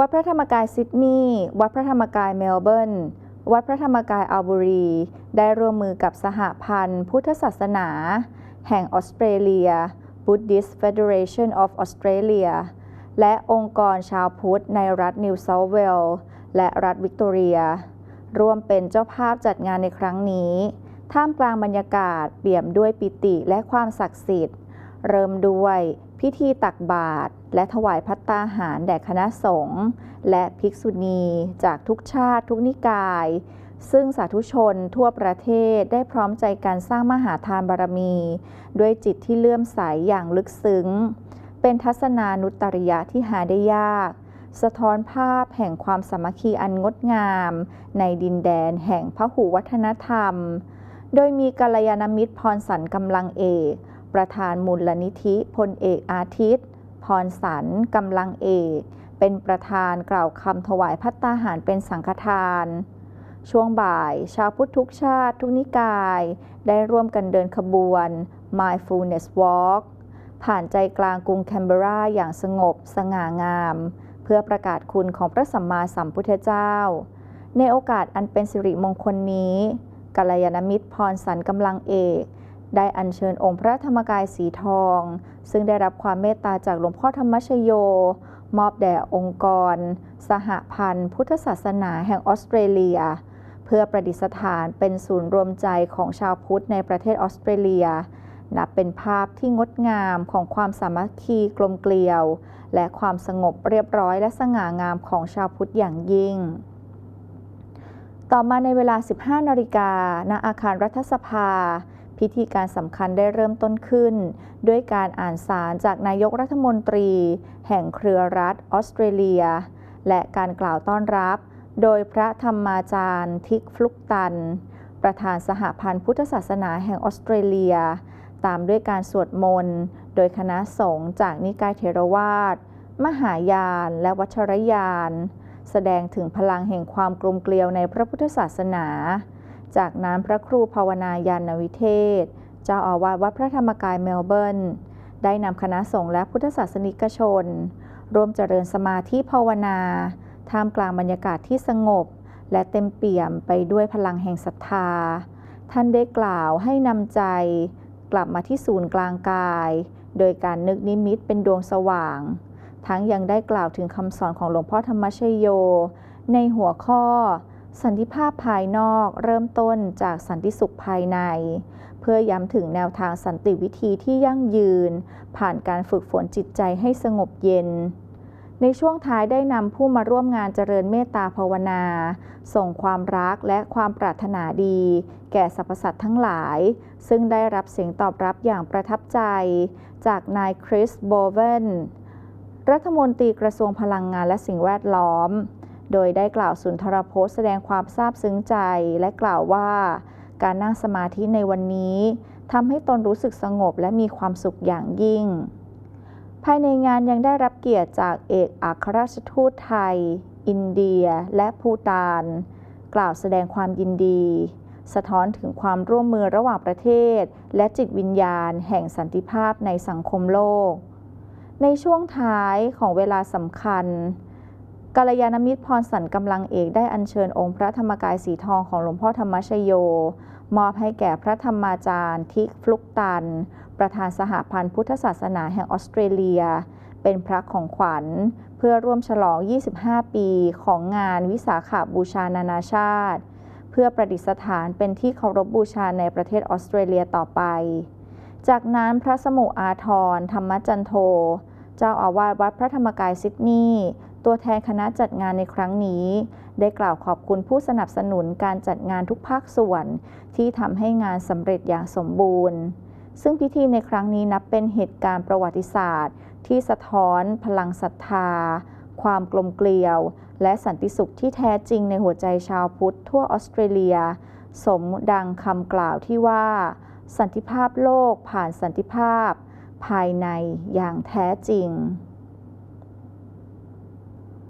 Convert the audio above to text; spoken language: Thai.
วัดพระธรรมกายซิดนีย์ วัดพระธรรมกายเมลเบิร์น วัดพระธรรมกายอัลบุรี ได้ร่วมมือกับสหพันธ์พุทธศาสนา แห่งออสเตรเลีย Buddhist Federation of Australia และองค์กรชาวพุทธในรัฐนิวเซาท์เวลส์และรัฐวิกตอเรีย ร่วมเป็นเจ้าภาพจัดงานในครั้งนี้ ท่ามกลางบรรยากาศเปี่ยมด้วยปิติและความศักดิ์สิทธิ์ เริ่มด้วย พิธีตักบาตรและถวายพัตตาหารแด่คณะสงฆ์และภิกษุณีจากทุกชาติทุกนิกาย ซึ่งสาธุชนทั่วประเทศได้พร้อมใจกันสร้างมหาทานบารมี ด้วยจิตที่เลื่อมใสอย่างลึกซึ้ง เป็นทัศนานุตริยะที่หาได้ยาก สะท้อนภาพแห่งความสามัคคีอันงดงาม ในดินแดนแห่งพหุวัฒนธรรม โดยมีกัลยาณมิตรพรสันกำลังเอก ประธานมูลนิธิพลเอกอาทิตย์ พรสันกำลังเอก เป็นประธานกล่าวคำถวายพัตตาหารเป็นสังฆทาน ช่วงบ่าย ชาวพุทธทุกชาติทุกนิกาย ได้ร่วมกันเดินขบวน Mindfulness Walk ผ่านใจกลางกรุงแคนเบราอย่างสงบสง่างาม เพื่อประกาศคุณของพระสัมมาสัมพุทธเจ้า ในโอกาสอันเป็นสิริมงคลนี้กัลยาณมิตรพรสันกำลังเอก ได้อัญเชิญองค์พระธรรมกายสีทอง ซึ่งได้รับความเมตตาจากหลวงพ่อธรรมชโย มอบแด่องค์กร สหพันธ์ พุทธศาสนาแห่งออสเตรเลีย เพื่อประดิษฐานเป็นศูนย์รวมใจของชาวพุทธในประเทศออสเตรเลีย นับเป็นภาพที่งดงามของความสามัคคีกลมเกลียว และความสงบเรียบร้อยและสง่างามของชาวพุทธอย่างยิ่งต่อมาในเวลา 15 นาฬิกา ณ อาคารรัฐสภา พิธีการสำคัญได้เริ่มต้นขึ้น ด้วยการอ่านสารจากนายกรัฐมนตรี แห่งเครือรัฐออสเตรเลีย และการกล่าวต้อนรับ โดยพระธรรมาจารย์ ทิกฟลุกตัน ประธานสหพันธ์พุทธศาสนาแห่งออสเตรเลีย ตามด้วยการสวดมนต์โดยคณะสงฆ์จากนิกายเทรวาสมหายานและวัชรยาน แสดงถึงพลังแห่งความกลมเกลียวในพระพุทธศาสนา จากนั้นพระครูภาวนายานวิเทศ เจ้าอาวาสวัดพระธรรมกายเมลเบิร์นได้นำคณะสงฆ์และพุทธศาสนิกชนร่วมเจริญสมาธิภาวนา ท่ามกลางบรรยากาศที่สงบ และเต็มเปี่ยมไปด้วยพลังแห่งศรัทธา ท่านได้กล่าวให้นำใจ กลับมาที่ศูนย์กลางกาย โดยการนึกนิมิตเป็นดวงสว่าง ทั้งยังได้กล่าวถึงคำสอนของหลวงพ่อธรรมชโย ในหัวข้อ สันติภาพภายนอกเริ่มต้นจากสันติสุขภายใน เพื่อย้ำถึงแนวทางสันติวิธีที่ยั่งยืน ผ่านการฝึกฝนจิตใจให้สงบเย็น ในช่วงท้ายได้นำผู้มาร่วมงานเจริญเมตตาภาวนา ส่งความรักและความปรารถนาดี แก่สรรพสัตว์ทั้งหลาย ซึ่งได้รับเสียงตอบรับอย่างประทับใจ จากนายคริสโบเวนรัฐมนตรีกระทรวงพลังงานและสิ่งแวดล้อม โดยได้กล่าวสุนทรพจน์แสดงความซาบซึ้งใจและกล่าวว่า การนั่งสมาธิในวันนี้ทำให้ตนรู้สึกสงบและมีความสุขอย่างยิ่ง ภายในงานยังได้รับเกียรติจากเอกอัครราชทูตไทย อินเดีย และภูตาน กล่าวแสดงความยินดี สะท้อนถึงความร่วมมือระหว่างประเทศ และจิตวิญญาณ แห่งสันติภาพในสังคมโลก ในช่วงท้ายของเวลาสำคัญ กัลยาณมิตรพรสันกำลังเอกได้อัญเชิญองค์พระธรรมกายสีทองของหลวงพ่อธรรมชโย มอบให้แก่พระธรรมาจารย์ทิกฟลุกตัน ประธานสหพันธ์พุทธศาสนาแห่งออสเตรเลีย เป็นพระของขวัญ เพื่อร่วมฉลอง 25 ปีของงานวิสาขาบูชานานาชาติ เพื่อประดิษฐานเป็นที่เคารพบบูชาในประเทศออสเตรเลียต่อไป จากนั้นพระสมุอาทรธรรมจันโท เจ้าอาวาสวัดพระธรรมกายซิดนีย์ ตัวแทนคณะจัดงานในครั้งนี้ ได้กล่าวขอบคุณผู้สนับสนุนการจัดงานทุกภาคส่วน ที่ทำให้งานสำเร็จอย่างสมบูรณ์ ซึ่งพิธีในครั้งนี้นับเป็นเหตุการณ์ประวัติศาสตร์ ที่สะท้อนพลังศรัทธา ความกลมเกลียว และสันติสุขที่แท้จริงในหัวใจชาวพุทธทั่วออสเตรเลีย สมดังคำกล่าวที่ว่า สันติภาพโลกผ่านสันติภาพ ภายในอย่างแท้จริง